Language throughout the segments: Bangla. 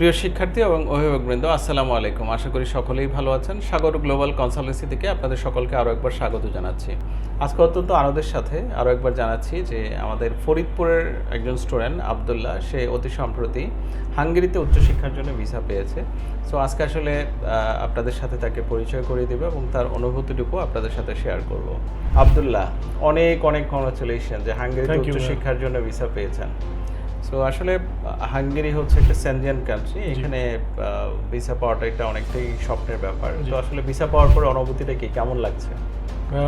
প্রিয় শিক্ষার্থী এবং অভিভাবকবৃন্দ আসসালামু আলাইকুম। আশা করি সকলেই ভালো আছেন। সাগর গ্লোবাল কনসালটেন্সি থেকে আপনাদের সকলকে আরও একবার স্বাগত জানাচ্ছি। আজকে অত্যন্ত আনন্দের সাথে আরও একবার জানাচ্ছি যে আমাদের ফরিদপুরের একজন স্টুডেন্ট আবদুল্লাহ সে অতি সম্প্রতি হাঙ্গেরিতে উচ্চশিক্ষার জন্য ভিসা পেয়েছে। সো আজকে আসলে আপনাদের সাথে তাকে পরিচয় করিয়ে দেবে এবং তার অনুভূতিটুকু আপনাদের সাথে শেয়ার করব। আবদুল্লাহ অনেক অনেক কংগ্রাচুলেশন যে হাঙ্গেরিতে উচ্চশিক্ষার জন্য ভিসা পেয়েছেন। সো আসলে হাঙ্গেরি হচ্ছে একটা সেনজিয়ান কান্ট্রি এখানে ভিসা পাওয়াটা একটা অনেকটাই স্বপ্নের ব্যাপার। তো আসলে ভিসা পাওয়ার পরে অনুভূতিটা কি? কেমন লাগছে?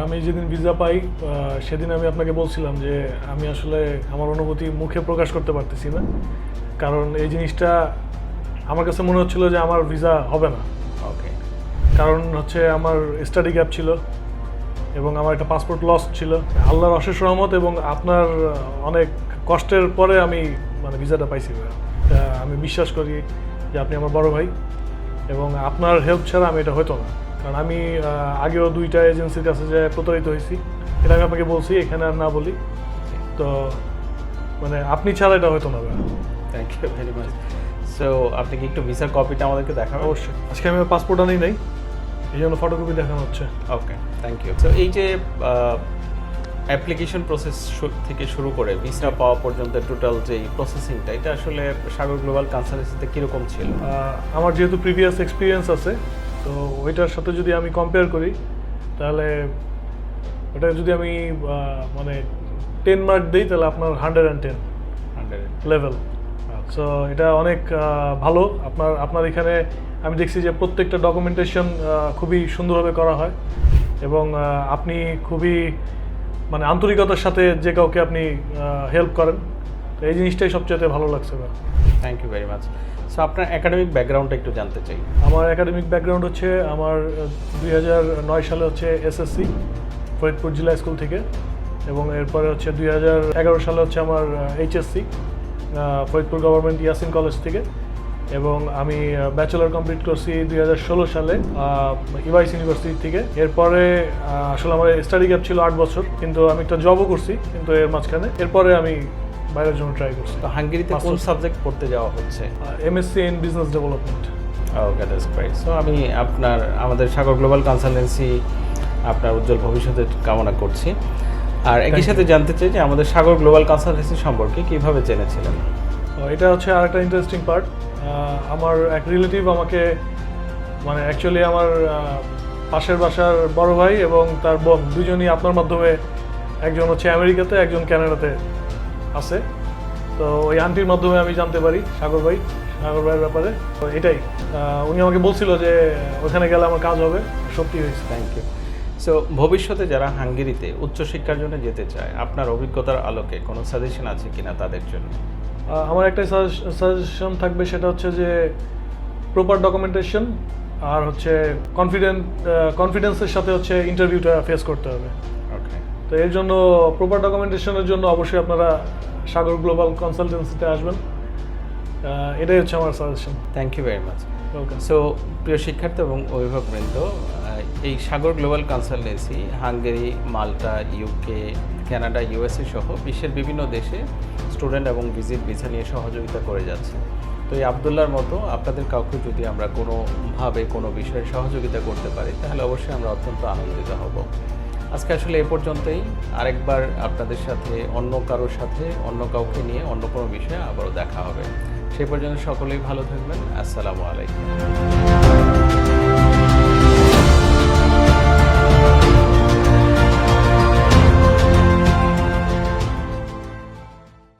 আমি যেদিন ভিসা পাই সেদিন আমি আপনাকে বলছিলাম যে আমি আসলে আমার অনুভূতি মুখে প্রকাশ করতে পারতেছি না। কারণ এই জিনিসটা আমার কাছে মনে হচ্ছিল যে আমার ভিসা হবে না। ওকে কারণ হচ্ছে আমার স্টাডি গ্যাপ ছিল এবং আমার একটা পাসপোর্ট লস ছিল। আল্লাহর অশেষ রহমত এবং আপনার অনেক কষ্টের পরে আমি মানে ভিসাটা পাইছি আমি বিশ্বাস করি যে আপনি আমার বড় ভাই এবং আপনার হেল্প ছাড়া আমি এটা হতো না। কারণ আমি আগেও দুইটা এজেন্সির কাছে যে প্রতারিত হয়েছি এটা আমি আপনাকে বলছি এখানে আর না বলি। তো মানে আপনি ছাড়া এটা হতো না। Thank you very much so আপনি কি একটু ভিসার কপিটা আমাদেরকে দেখাবেন? অবশ্যই। আজকে আমি পাসপোর্ট আনি নাই এই জন্য ফটোকপি দেখানো হচ্ছে। ওকে থ্যাংক ইউ তো এই যে অ্যাপ্লিকেশন প্রসেস থেকে শুরু করে ভিসা পাওয়া পর্যন্ত টোটাল যে প্রসেসিংটা এটা আসলে সাগর গ্লোবাল কনসালটেন্সিতে কীরকম ছিল? আমার যেহেতু প্রিভিয়াস এক্সপিরিয়েন্স আছে তো ওইটার সাথে যদি আমি কম্পেয়ার করি তাহলে ওটা যদি আমি মানে টেন মার্ক দিই তাহলে আপনার hundred and ten hundred level so এটা অনেক ভালো। আপনার আপনার এখানে আমি দেখছি যে প্রত্যেকটা ডকুমেন্টেশন খুবই সুন্দরভাবে করা হয় এবং আপনি খুবই মানে আন্তরিকতার সাথে যে কাউকে আপনি হেল্প করেন তো এই জিনিসটাই সবচেয়ে ভালো লাগছে ভাই। Thank you very much so আপনার একাডেমিক ব্যাকগ্রাউন্ডটা একটু জানতে চাই। আমার একাডেমিক ব্যাকগ্রাউন্ড হচ্ছে আমার দুই হাজার নয় সালে হচ্ছে এসএসসি ফরিদপুর জেলা স্কুল থেকে এবং এরপরে হচ্ছে দুই হাজার এগারো সালে হচ্ছে আমার HSC Faridpur government Yasin college থেকে। এবং আমি ব্যাচেলর কমপ্লিট করছি দুই হাজার ষোলো সালে ইভাইস ইউনিভার্সিটি থেকে। এরপরে আসলে আমার স্টাডি গ্যাপ ছিল আট বছর কিন্তু আমি একটা জবও করছি কিন্তু এর মাঝখানে। এরপরে আমি বাইরের জন্য ট্রাই করছি। তো হাঙ্গেরিতে কোন সাবজেক্ট পড়তে যাওয়া হচ্ছে? MSc in business development okay that's great so আমি আপনার আমাদের সাগর গ্লোবাল কনসালটেন্সি আপনার উজ্জ্বল ভবিষ্যতে কামনা করছি। আর একই সাথে জানতে চাই যে আমাদের সাগর গ্লোবাল কনসালটেন্সি সম্পর্কে কীভাবে জেনেছিলেন? এটা হচ্ছে আরেকটা ইন্টারেস্টিং পার্ট আমার এক রিলেটিভ আমাকে মানে অ্যাকচুয়ালি আমার পাশের বাসার বড় ভাই এবং তার বোন দুজনই আপনার মাধ্যমে একজন হচ্ছে আমেরিকাতে, একজন কানাডাতে আছে। তো ওই আন্টির মাধ্যমে আমি জানতে পারি, সাগর ভাই, সাগর ভাইয়ের ব্যাপারে। তো এটাই উনি আমাকে বলছিল যে ওখানে গেলে আমার কাজ হবে, সত্যি হয়েছে। থ্যাংক ইউ সো ভবিষ্যতে যারা হাঙ্গেরিতে উচ্চশিক্ষার জন্য যেতে চায় আপনার অভিজ্ঞতার আলোকে কোনো সাজেশন আছে কিনা তাদের জন্য? আমার একটাই সাজেশন থাকবে সেটা হচ্ছে যে প্রপার ডকুমেন্টেশন আর হচ্ছে কনফিডেন্ট কনফিডেন্সের সাথে হচ্ছে ইন্টারভিউটা ফেস করতে হবে। ওকে তো এর জন্য প্রপার ডকুমেন্টেশনের জন্য অবশ্যই আপনারা সাগর গ্লোবাল কনসালটেন্সিতে আসবেন। এটাই হচ্ছে আমার suggestion thank you very much welcome so প্রিয় শিক্ষার্থী এবং অভিভাবকবৃন্দ এই Sagar global consultancy Hungary, Malta UK Canada USA সহ বিশ্বের বিভিন্ন দেশে স্টুডেন্ট এবং ভিজিট ভিসা নিয়ে সহযোগিতা করে যাচ্ছে। তো এই আবদুল্লার মতো আপনাদের কাউকে যদি আমরা কোনোভাবে কোনো বিষয়ে সহযোগিতা করতে পারি, তাহলে অবশ্যই আমরা অত্যন্ত আনন্দিত হব। আজকে আসলে এ পর্যন্তই। আরেকবার আপনাদের সাথে, অন্য কারোর সাথে, অন্য কাউকে নিয়ে অন্য কোনো বিষয়ে আবারও দেখা হবে। সেই পর্যন্ত সকলেই ভালো থাকবেন। আসসালামু আলাইকুম।